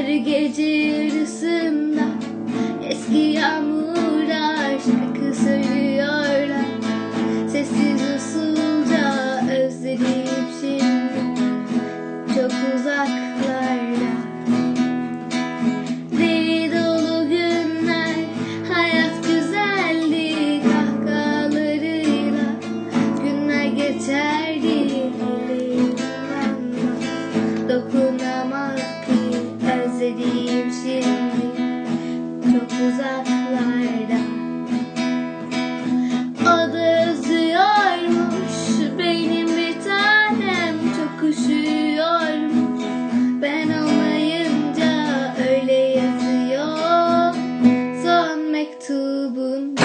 Kar gece yarısında eski yağmura şarkı söylüyorlar. Sessiz usulca özledim şimdi. Çok uzaklarda. Deli dolu günler hayat güzeldi kahkahalarıyla. Günler geçer uzaklarda. O da benim bir tanem çok üşüyormuş. Ben olmayınca öyle yazıyor. Son mektubum